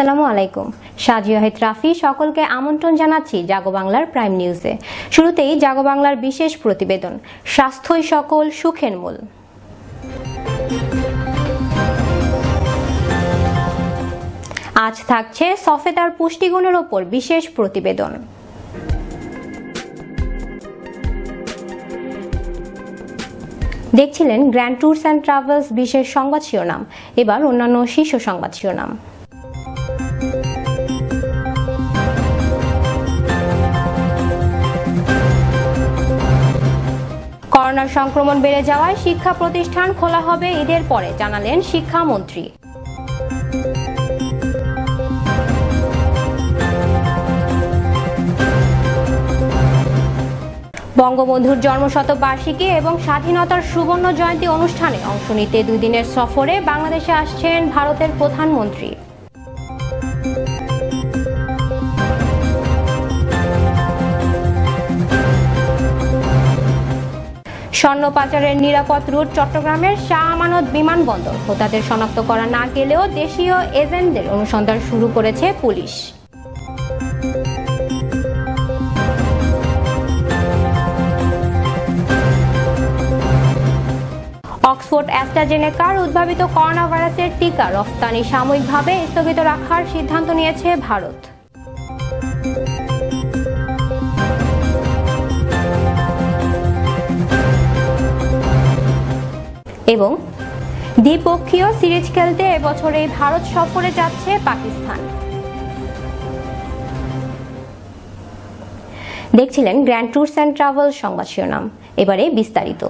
আসসালামু আলাইকুম। সাজিয়াহিদ রাফি সকলকে আমন্ত্রণ জানাচ্ছি জাগো বাংলার প্রাইম নিউজে। শুরুতেই জাগো বাংলার বিশেষ প্রতিবেদন, স্বাস্থ্যই সকল, সুখের মূল। আজ থাকছে সফেদার পুষ্টিগুণের ওপর বিশেষ প্রতিবেদন। দেখছিলেন গ্র্যান্ড ট্যুরস অ্যান্ড ট্রাভেলস বিশেষ সংবাদ শিরোনাম, এবার অন্যান্য শীর্ষ সংবাদ শিরোনাম। করোনা সংক্রমণ বেড়ে যাওয়ায় শিক্ষা প্রতিষ্ঠান খোলা হবে ঈদের পরে, জানালেন শিক্ষামন্ত্রী। বঙ্গবন্ধুর জন্মশতবার্ষিকী এবং স্বাধীনতার সুবর্ণ জয়ন্তী অনুষ্ঠানে অংশ নিতে দুই দিনের সফরে বাংলাদেশে আসছেন ভারতের প্রধানমন্ত্রী। স্বর্ণ পাচারের নিরাপদ রুট চট্টগ্রামের শাহ আমানত বিমানবন্দর। হোতাদের শনাক্ত করা না গেলেও দেশীয় এজেন্টদের অনুসন্ধান শুরু করেছে পুলিশ। অক্সফোর্ড অ্যাস্ট্রাজেনেকার উদ্ভাবিত করোনা ভাইরাসের টিকা রফতানি সাময়িকভাবে স্থগিত রাখার সিদ্ধান্ত নিয়েছে ভারত। এবং দ্বিপক্ষীয় সিরিজ খেলতে এবছরে ভারত সফরে যাচ্ছে পাকিস্তান। দেখছিলেন গ্র্যান্ড ট্যুরস অ্যান্ড ট্রাভেল সংবাদ শিরোনাম। এবারে বিস্তারিত।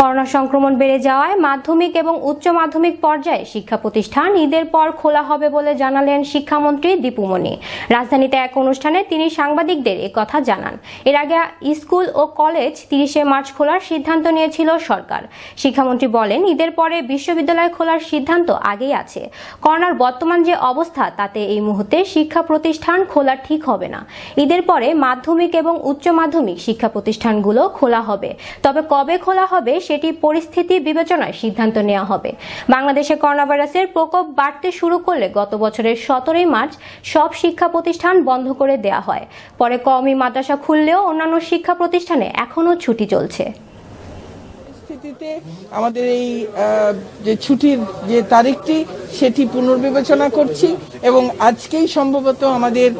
করোনা সংক্রমণ বেড়ে যাওয়ায় মাধ্যমিক এবং উচ্চ মাধ্যমিক পর্যায়ে শিক্ষা প্রতিষ্ঠান ঈদের পর খোলা হবে বলে জানালেন শিক্ষামন্ত্রী দীপুমণি রাজধানীতে এক অনুষ্ঠানে তিনি সাংবাদিকদের কথা জানান। এর আগে স্কুল ও কলেজ তিরিশে মার্চ খোলার সিদ্ধান্ত নিয়েছিল সরকার। শিক্ষামন্ত্রী বলেন, ঈদের পরে বিশ্ববিদ্যালয় খোলার সিদ্ধান্ত আগেই আছে। করোনার বর্তমান যে অবস্থা, তাতে এই মুহূর্তে শিক্ষা প্রতিষ্ঠান খোলা ঠিক হবে না। ঈদের পরে মাধ্যমিক এবং উচ্চ মাধ্যমিক শিক্ষা প্রতিষ্ঠানগুলো খোলা হবে। তবে কবে খোলা হবে সেটি পরিস্থিতি বিবেচনায় সিদ্ধান্ত নেওয়া হবে। বাংলাদেশে করোনা ভাইরাসের প্রকোপ বাড়তে শুরু করলে গত বছরের সতেরোই মার্চ সব শিক্ষা প্রতিষ্ঠান বন্ধ করে দেওয়া হয়। পরে কওমি মাদ্রাসা খুললেও অন্যান্য শিক্ষা প্রতিষ্ঠানে এখনও ছুটি চলছে। পরিস্থিতিতে আমাদের এই যে ছুটির যে তারিখটি, সেটি পুনর্বিবেচনা করছি এবং আজকেই সম্ভবত আমাদের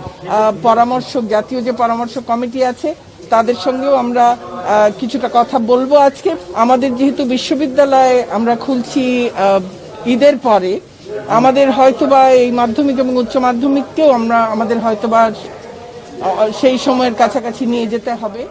পরামর্শক, জাতীয় যে পরামর্শ কমিটি আছে, তাদের সঙ্গেও আমরা কিছুটা কথা বলব আজকে। আমাদের যেহেতু বিশ্ববিদ্যালয়ে আমরা খুলছি ঈদের পরে, আমাদের হয়তোবা এই মাধ্যমিক এবং উচ্চ মাধ্যমিককেও আমরা আমাদের হয়তোবা সেই সময়ের কাছাকাছি নিয়ে যেতে হবে।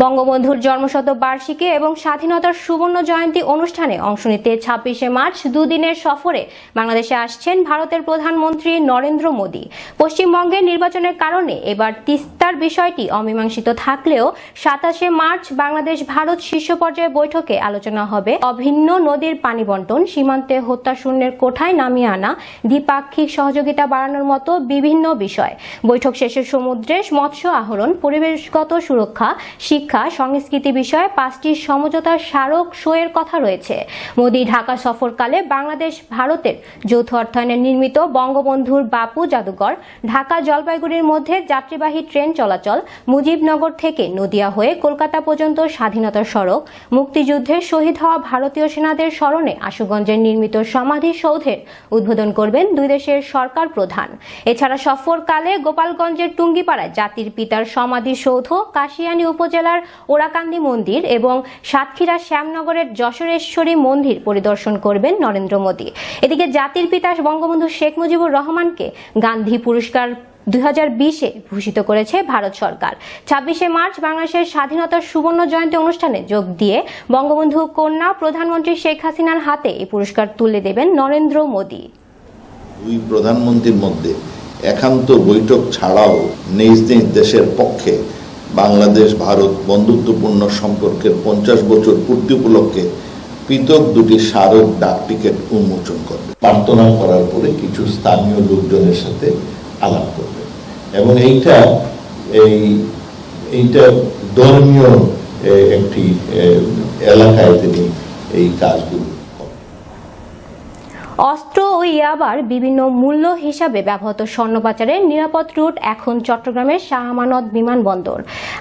বঙ্গবন্ধুর জন্মশত বার্ষিকী এবং স্বাধীনতার সুবর্ণ জয়ন্তী অনুষ্ঠানে অংশ নিতে ছাব্বিশে মার্চ দুদিনের সফরে বাংলাদেশে আসছেন ভারতের প্রধানমন্ত্রী নরেন্দ্র মোদী। পশ্চিমবঙ্গের নির্বাচনের কারণে এবার তিস্তার বিষয়টি অমীমাংসিত থাকলেও সাতাশে মার্চ বাংলাদেশ ভারত শীর্ষ পর্যায়ে বৈঠকে আলোচনা হবে। অভিন্ন নদীর পানি বন্টন, সীমান্তে হত্যা শূন্যের কোঠায় নামিয়ে আনা, দ্বিপাক্ষিক সহযোগিতা বাড়ানোর মতো বিভিন্ন বিষয়। বৈঠক শেষে সমুদ্রে মৎস্য আহরণ, পরিবেশগত সুরক্ষা, শিক্ষা সংস্কৃতি বিষয়ে পাঁচটি সমঝোতার স্মারক সইয়ের কথা রয়েছে। মোদী ঢাকা সফরকালে বাংলাদেশ ভারতের যৌথ অর্থায়নে নির্মিত বঙ্গবন্ধুর বাপু জাদুঘর, ঢাকা জলপাইগুড়ির মধ্যে যাত্রীবাহী ট্রেন চলাচল, মুজিবনগর থেকে নদিয়া হয়ে কলকাতা পর্যন্ত স্বাধীনতা সড়ক মুক্তিযুদ্ধে শহীদ হওয়া ভারতীয় সেনাদের স্মরণে আশুগঞ্জের নির্মিত সমাধি সৌধের উদ্বোধন করবেন দুই দেশের সরকার প্রধান। এছাড়া সফরকালে গোপালগঞ্জের টুঙ্গিপাড়ায় জাতির পিতার সমাধি সৌধ, কাশিয়ানী উপজেলার ওরাকান্দি মন্দির এবং সাতক্ষীরা শ্যামনগরের যশোরেশ্বরী মন্দির পরিদর্শন করবেন নরেন্দ্র মোদী। এদিকে জাতির পিতা বঙ্গবন্ধু শেখ মুজিবুর রহমানকে গান্ধী পুরস্কার দুই বিশে ভূষিত করেছে ভারত সরকার। ছাব্বিশে মার্চ বাংলাদেশের স্বাধীনতার সুবর্ণ জয়ন্তী অনুষ্ঠানে যোগ দিয়ে বঙ্গবন্ধু কন্যা প্রধানমন্ত্রী শেখ হাসিনার হাতে এই পুরস্কার তুলে দেবেন নরেন্দ্র মোদী। দুই প্রধানমন্ত্রীর মধ্যে একান্ত বৈঠক ছাড়াও নিজ নিজ দেশের পক্ষে বাংলাদেশ, ভারত বন্ধুত্বপূর্ণ সম্পর্কের পঞ্চাশ বছর পূর্তি উপলক্ষে পৃথক দুটি স্মারক ডাক টিকিট উন্মোচন করবে। প্রার্থনা করার পরে কিছু স্থানীয় লোকজনের সাথে আলাপ করবে। এবং এইটা এই, এইটা ধর্মীয় একটি এলাকায় তিনি এই কাজগুলো অস্ত্র ও ইয়াবার বিভিন্ন মূল্য হিসাবে ব্যবহৃত স্বর্ণ পাচারের নিরাপদ রুট এখন চট্টগ্রামের শাহ আমানত বিমানবন্দর।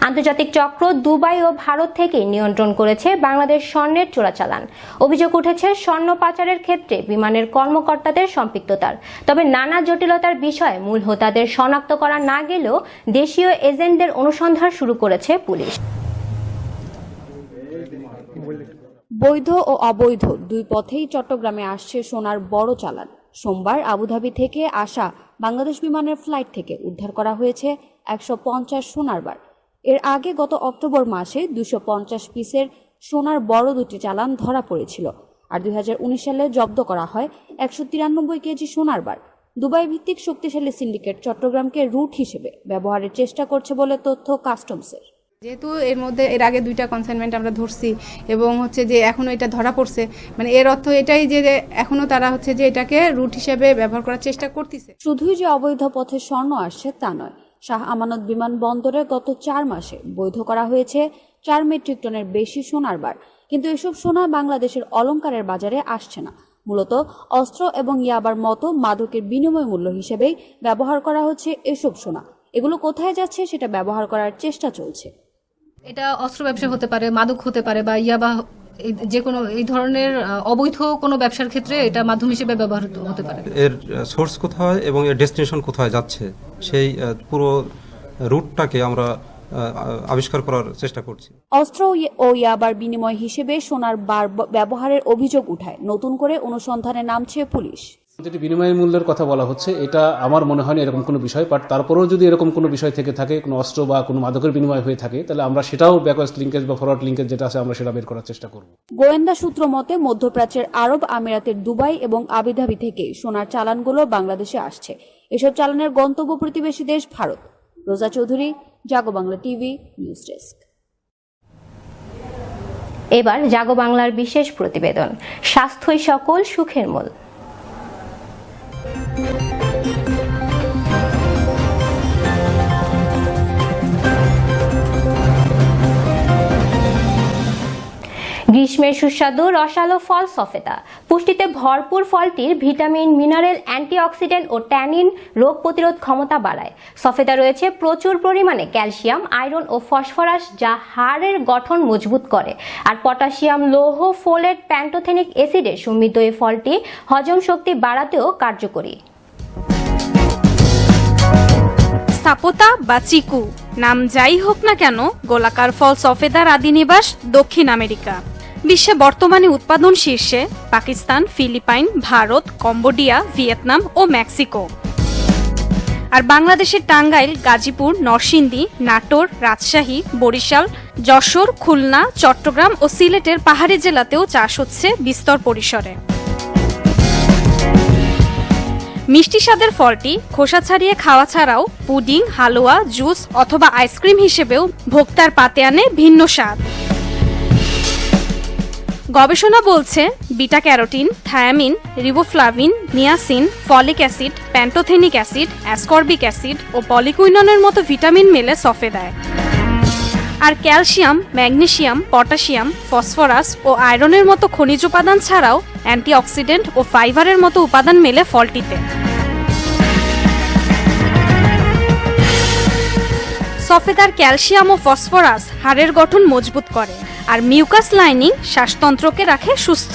আন্তর্জাতিক চক্র দুবাই ও ভারত থেকে নিয়ন্ত্রণ করেছে বাংলাদেশ স্বর্ণের চোরাচালান। অভিযোগ উঠেছে, স্বর্ণ পাচারের ক্ষেত্রে বিমানের কর্মকর্তাদের সম্পৃক্ততার। তবে নানা জটিলতার বিষয়ে মূল হোতাদের শনাক্ত করা না গেলেও দেশীয় এজেন্টদের অনুসন্ধান শুরু করেছে পুলিশ। বৈধ ও অবৈধ দুই পথেই চট্টগ্রামে আসছে সোনার বড় চালান। সোমবার আবুধাবি থেকে আসা বাংলাদেশ বিমানের ফ্লাইট থেকে উদ্ধার করা হয়েছে একশো পঞ্চাশ সোনার বার এর আগে গত অক্টোবর মাসে দুশো পঞ্চাশ পিসের সোনার বড় দুটি চালান ধরা পড়েছিল আর দুই হাজার উনিশ সালে জব্দ করা হয় একশো তিরানব্বই কেজি সোনার বার দুবাই ভিত্তিক শক্তিশালী সিন্ডিকেট চট্টগ্রামকে রুট হিসেবে ব্যবহারের চেষ্টা করছে বলে তথ্য কাস্টমসের। যেহেতু এর মধ্যে, এর আগে দুইটা কনসাইনমেন্ট আমরা ধরছি এবং হচ্ছে যে এখনও এটা ধরা পড়ছে মানে এর অর্থ এটাই যে এখনও তারা হচ্ছে যে এটাকে রুট হিসেবে ব্যবহার করার চেষ্টা করতেছে। শুধুই যে অবৈধ পথে স্বর্ণ আসছে তা নয়, শাহ আমানত বিমানবন্দরে গত চার মাসে বৈধ করা হয়েছে চার মেট্রিক টনের বেশি সোনার বার। কিন্তু এসব সোনা বাংলাদেশের অলঙ্কারের বাজারে আসছে না। মূলত অস্ত্র এবং ইয়াবার মতো মাদকের বিনিময় মূল্য হিসেবেই ব্যবহার করা হচ্ছে এসব সোনা। এগুলো কোথায় যাচ্ছে সেটা ব্যবহার করার চেষ্টা চলছে। এটা অস্ত্র ব্যবসা হতে পারে মাদক হতে পারে বা ইয়াবা এই যে কোনো এই ধরনের অবৈধ কোনো ব্যবসার ক্ষেত্রে এটা মাধ্যম হিসেবে ব্যবহার হতে পারে। এর সোর্স কোথায় এবং এর ডেস্টিনেশন কোথায় যাচ্ছে সেই পুরো রুটটাকে আমরা আবিষ্কার করার চেষ্টা করছি। অস্ত্র ও ইয়াবার বিনিময় হিসেবে সোনার বার ব্যবহারের অভিযোগ উঠায়। নতুন করে অনুসন্ধানে নামছে পুলিশ। যেটি বিনিময় মূল্যের কথা বলা হচ্ছে এটা আমার মনে হয় না এরকম কোনো বিষয় বাট তারপরেও যদি এরকম কোনো বিষয় থেকে থাকে কোনো অস্ত্র বা কোনো মাদকের বিনিময় হয়ে থাকে তাহলে আমরা সেটাও ব্যাকওয়ার্ড লিঙ্কেজ বা ফরওয়ার্ড লিঙ্কেজ যেটা আছে আমরা সেটা বের করার চেষ্টা করব। গোয়েন্দা সূত্র মতে মধ্যপ্রাচ্যের আরব আমিরাতের দুবাই এবং আবিধাবি থেকে সোনার চালানগুলো বাংলাদেশে আসছে। এসব চালানের গন্তব্য প্রতিবেশী দেশ Bharat. Roza Chowdhury Jago Bangla TV news desk. এবার জাগো বাংলার বিশেষ প্রতিবেদন স্বাস্থ্যই সকল সুখের মূল। Thank you. গ্রীষ্মের সুস্বাদু, রসালো ফল সফেদা পুষ্টিতে ভরপুর ফলটির ভিটামিন, মিনারেল, অ্যান্টিঅক্সিডেন্ট ও ট্যানিন রোগ প্রতিরোধ ক্ষমতা বাড়ায়। সফেদা রয়েছে প্রচুর পরিমাণে ক্যালসিয়াম, আয়রন ও ফসফরাস যা হাড়ের গঠন মজবুত করে। আর পটাশিয়াম, লৌহ, ফোলেট, প্যান্টোথেনিক অ্যাসিডে সমৃদ্ধ এই ফলটি হজম শক্তি বাড়াতেও কার্যকরী। স্থাপতা বা চিকু, নাম যাই হোক না কেন, গোলাকার ফল সফেদার আদি নিবাস দক্ষিণ আমেরিকা। বিশ্বে বর্তমানে উৎপাদন শীর্ষে Pakistan, Philippine, Bharat, Cambodia, Vietnam ও মেক্সিকো। আর বাংলাদেশের টাঙ্গাইল, গাজীপুর, নরসিংদী, নাটোর, রাজশাহী, বরিশাল, যশোর, খুলনা, চট্টগ্রাম ও সিলেটের পাহাড়ি জেলাতেও চাষ হচ্ছে বিস্তর পরিসরে। মিষ্টি স্বাদের ফলটি খোসা ছাড়িয়ে খাওয়া ছাড়াও পুডিং, হালুয়া, জুস অথবা আইসক্রিম হিসেবেও ভোক্তার পাতে আনে ভিন্ন স্বাদ। গবেষণা বলছে beta carotene thiamine, riboflavin, niacin, folic acid, pantothenic acid, ascorbic acid ও পলিকুইননের মতো ভিটামিন মেলে সফে দেয়। আর ক্যালসিয়াম, ম্যাগনেসিয়াম, পটাশিয়াম, ফসফরাস ও আয়রনের মতো খনিজ উপাদান ছাড়াও অ্যান্টিঅক্সিডেন্ট ও ফাইবারের মতো উপাদান মেলে ফলটিতে। সফেদার ক্যালসিয়াম ও ফসফরাস হাড়ের গঠন মজবুত করে। আর মিউকাস লাইনিং শ্বাসতন্ত্রকে রাখে সুস্থ।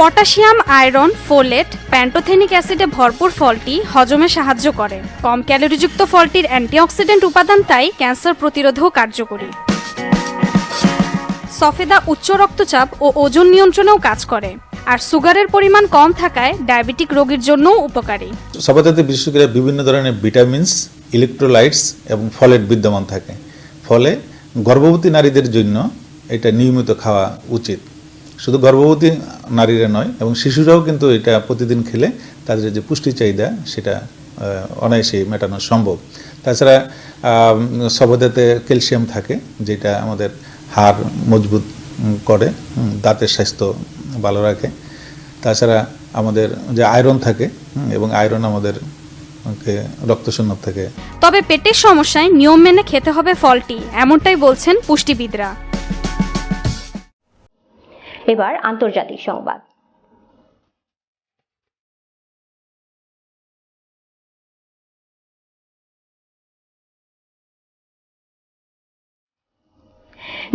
পটাশিয়াম, আয়রন, ফোলেট, প্যান্টোথেনিক অ্যাসিডে ভরপুর ফলটি হজমে সাহায্য করে। কম ক্যালোরিযুক্ত ফলটির অ্যান্টিঅক্সিডেন্ট উপাদান তাই ক্যান্সার প্রতিরোধেও কার্যকরী। সফেদা উচ্চ রক্তচাপ ও ওজন নিয়ন্ত্রণেও কাজ করে। আর সুগারের পরিমাণ কম থাকায় ডায়াবেটিক রোগীর জন্যও উপকারী। সফেদাতে বিশেষ করে বিভিন্ন ধরনের ভিটামিনস, ইলেকট্রোলাইটস এবং ফলেট বিদ্যমান থাকে। ফলে গর্ভবতী নারীদের জন্য এটা নিয়মিত খাওয়া উচিত। শুধু গর্ভবতী নারীরা নয় এবং শিশুরাও কিন্তু এটা প্রতিদিন খেলে তাদের যে পুষ্টি চাহিদা সেটা অনায়াসেই মেটানো সম্ভব। তাছাড়া আম, সফেদাতে ক্যালসিয়াম থাকে যেটা আমাদের হাড় মজবুত করে দাঁতের স্বাস্থ্য ভালো রাখে। তাছাড়া আমাদের যে আয়রন থাকে এবং আয়রন আমাদের কে রক্তশূন্যতা থেকে। তবে পেটের সমস্যায় নিয়ম মেনে খেতে হবে ফলটি এমনটাই বলছেন পুষ্টিবিদরা। এবার আন্তর্জাতিক সংবাদ।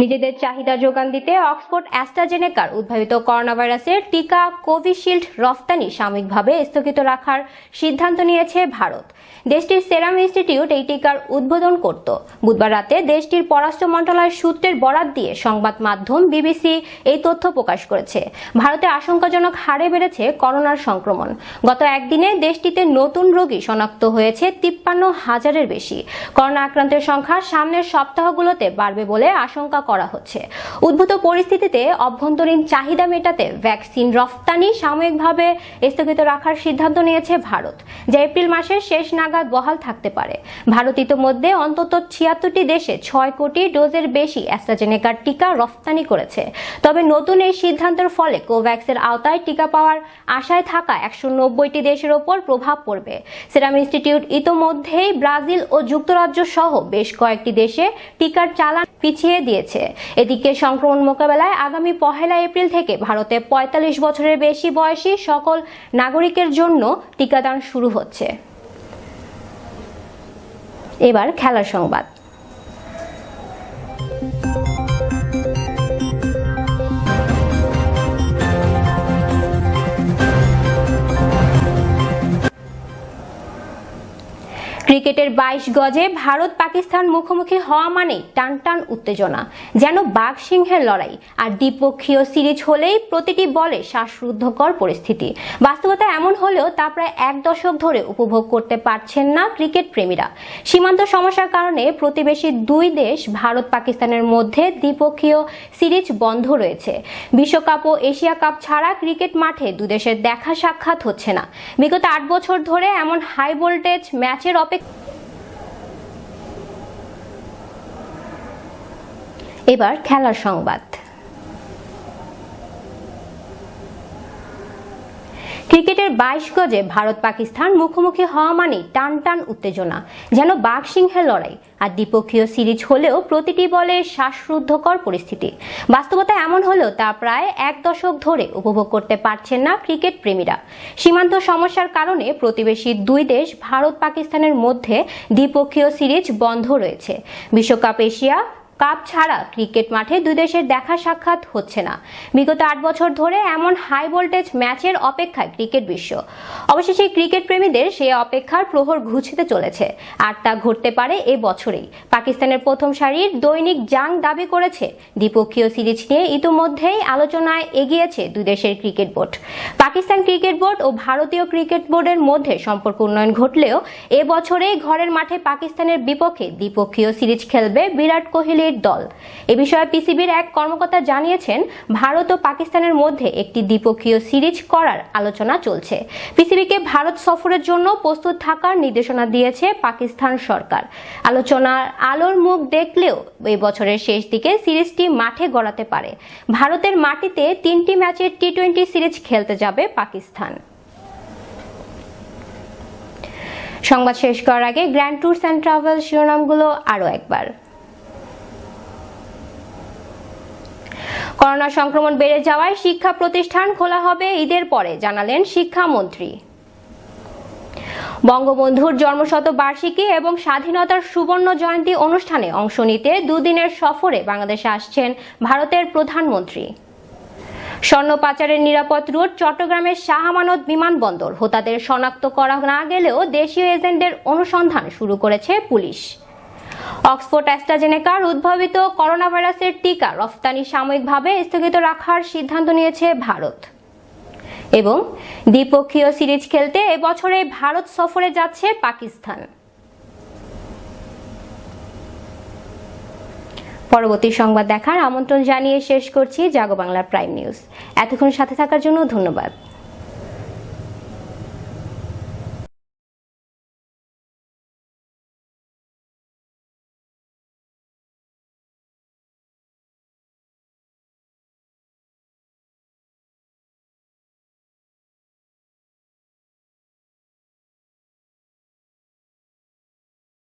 নিজেদের চাহিদা যোগান দিতে অক্সফোর্ড অ্যাস্ট্রাজেনেকার উদ্ভাবিত করোনা ভাইরাসের টিকা কোভিশিল্ড রফতানি সাময়িকভাবে স্থগিত রাখার সিদ্ধান্ত নিয়েছে ভারত। দেশটির সেরাম ইনস্টিটিউট এই টিকার উদ্বোধন করত। বুধবার রাতে দেশটির পররাষ্ট্র মন্ত্রণালয়ের সূত্রের বরাত দিয়ে সংবাদ মাধ্যম বিবিসি এই তথ্য প্রকাশ করেছে। ভারতে আশঙ্কাজনক হারে বেড়েছে করোনার সংক্রমণ। গত একদিনে দেশটিতে নতুন রোগী শনাক্ত হয়েছে তিপ্পান্ন হাজারের বেশি। করোনা আক্রান্তের সংখ্যা সামনের সপ্তাহগুলোতে বাড়বে বলে আশঙ্কা করা হচ্ছে। উদ্ভূত পরিস্থিতিতে অভ্যন্তরীণ চাহিদা মেটাতে ভ্যাকসিন রফতানি সাময়িকভাবে স্থগিত রাখার সিদ্ধান্ত নিয়েছে ভারত। যা এপ্রিল মাসের শেষ নাগাদ বহাল থাকতে পারে। ভারত ইতোমধ্যে অন্তত ছিয়াত্তরটি দেশে ছয় কোটি ডোজের বেশি অ্যাস্ট্রাজেনেকার টিকা রফতানি করেছে। তবে নতুন এই সিদ্ধান্তের ফলে কোভ্যাক্সের আওতায় টিকা পাওয়ার আশায় থাকা একশো নব্বইটি দেশের ওপর প্রভাব পড়বে। সেরাম ইনস্টিটিউট ইতোমধ্যেই ব্রাজিল ও যুক্তরাজ্য সহ বেশ কয়েকটি দেশে টিকার চালান পিছিয়ে দিয়েছে। এদিকে সংক্রমণ মোকাবেলায় আগামী পহেলা এপ্রিল থেকে ভারতে পঁয়তাল্লিশ বছরের বেশি বয়সী সকল নাগরিকের জন্য টিকাদান শুরু হচ্ছে। এবার খেলার সংবাদ। ক্রিকেটের বাইশ গজে ভারত পাকিস্তান মুখোমুখি হওয়া মানেই টান টান উত্তেজনা, যেন বাঘ সিংহের লড়াই। আর দ্বিপক্ষীয় সিরিজ হলেই প্রতিটি বলে শ্বাসরুদ্ধকর পরিস্থিতি। বাস্তবতা এমন হলেও তা প্রায় এক দশক ধরে উপভোগ করতে পারছেন না ক্রিকেট প্রেমীরা। সীমান্ত সমস্যার কারণে প্রতিবেশী দুই দেশ ভারত পাকিস্তানের মধ্যে দ্বিপক্ষীয় সিরিজ বন্ধ রয়েছে। বিশ্বকাপ ও এশিয়া কাপ ছাড়া ক্রিকেট মাঠে দুদেশের দেখা সাক্ষাৎ হচ্ছে না। বিগত আট বছর ধরে এমন হাই ভোল্টেজ ম্যাচের অপেক্ষা এবার খেলার সংবাদ। ক্রিকেটের বাইশ গজে ভারত পাকিস্তান মুখোমুখি হওয়া মানেই টান টান উত্তেজনা, যেন বাঘ সিংহের লড়াই আর দ্বিপক্ষীয় সিরিজ হলেও প্রতিটি বলে শ্বাসরুদ্ধকর পরিস্থিতি। বাস্তবতা এমন হলেও তা প্রায় এক দশক ধরে উপভোগ করতে পারছেন না ক্রিকেট প্রেমীরা। সীমান্ত সমস্যার কারণে প্রতিবেশী দুই দেশ ভারত পাকিস্তানের মধ্যে দ্বিপক্ষীয় সিরিজ বন্ধ রয়েছে। বিশ্বকাপ এশিয়া কাপ ছাড়া ক্রিকেট মাঠে দুই দেশের দেখা সাক্ষাৎ হচ্ছে না। বিগত আট বছর ধরে এমন হাই ভোল্টেজ ম্যাচের অপেক্ষায় ক্রিকেট বিশ্ব। অবশেষে ক্রিকেট প্রেমীদের সেই অপেক্ষার প্রহর ঘুচতে চলেছে। আর তা ঘটতে পারে এ বছরেই। পাকিস্তানের প্রথম সারির দৈনিক জাং দাবি করেছে, দ্বিপক্ষীয় সিরিজ নিয়ে ইতোমধ্যেই আলোচনায় এগিয়েছে দুই দেশের cricket board. Pakistan cricket board ও ভারতীয় ক্রিকেট বোর্ডের মধ্যে সম্পর্ক উন্নয়ন ঘটলেও এ বছরেই ঘরের মাঠে পাকিস্তানের বিপক্ষে দ্বিপক্ষীয় সিরিজ খেলবে বিরাট কোহলির দল। এ বিষয়ে পিসিবির এক কর্মকর্তা জানিয়েছেন, ভারত ও পাকিস্তানের মধ্যে একটি দ্বিপক্ষীয় সিরিজ করার আলোচনা চলছে। পিসিবিকে ভারত সফরের জন্য প্রস্তুত থাকার নির্দেশনা দিয়েছে পাকিস্তান সরকার। আলোচনার আলোর মুখ দেখলেও এই বছরের শেষ দিকে সিরিজটি মাঠে গড়াতে পারে। ভারতের মাটিতে তিনটি ম্যাচের টি টোয়েন্টি সিরিজ খেলতে যাবে পাকিস্তান। সংবাদ শেষ করার আগে গ্র্যান্ড ট্যুরস অ্যান্ড ট্রাভেল শিরোনামগুলো আরও একবার। করোনা সংক্রমণ বেড়ে যাওয়ায় শিক্ষা প্রতিষ্ঠান খোলা হবে ঈদের পরে, জানালেন শিক্ষামন্ত্রী। বঙ্গবন্ধুর জন্মশত বার্ষিকী এবং স্বাধীনতার সুবর্ণ জয়ন্তী অনুষ্ঠানে অংশ নিতে দুদিনের সফরে বাংলাদেশে আসছেন ভারতের প্রধানমন্ত্রী। স্বর্ণ পাচারের নিরাপদ রুট চট্টগ্রামের শাহ আমানত বিমানবন্দর, হোতাদের শনাক্ত করা না গেলেও দেশীয় এজেন্টদের অনুসন্ধান শুরু করেছে পুলিশ। অক্সফোর্ড অ্যাস্ট্রাজেনেকার উদ্ভাবিত করোনা ভাইরাসের টিকা রফতানি সাময়িকভাবে স্থগিত রাখার সিদ্ধান্ত নিয়েছে ভারত। এবং দ্বিপক্ষীয় সিরিজ খেলতে এবছরে ভারত সফরে যাচ্ছে পাকিস্তান। পরবর্তী সংবাদ দেখার আমন্ত্রণ জানিয়ে শেষ করছি জাগো বাংলা প্রাইম নিউজ। এতক্ষণ সাথে থাকার জন্য ধন্যবাদ।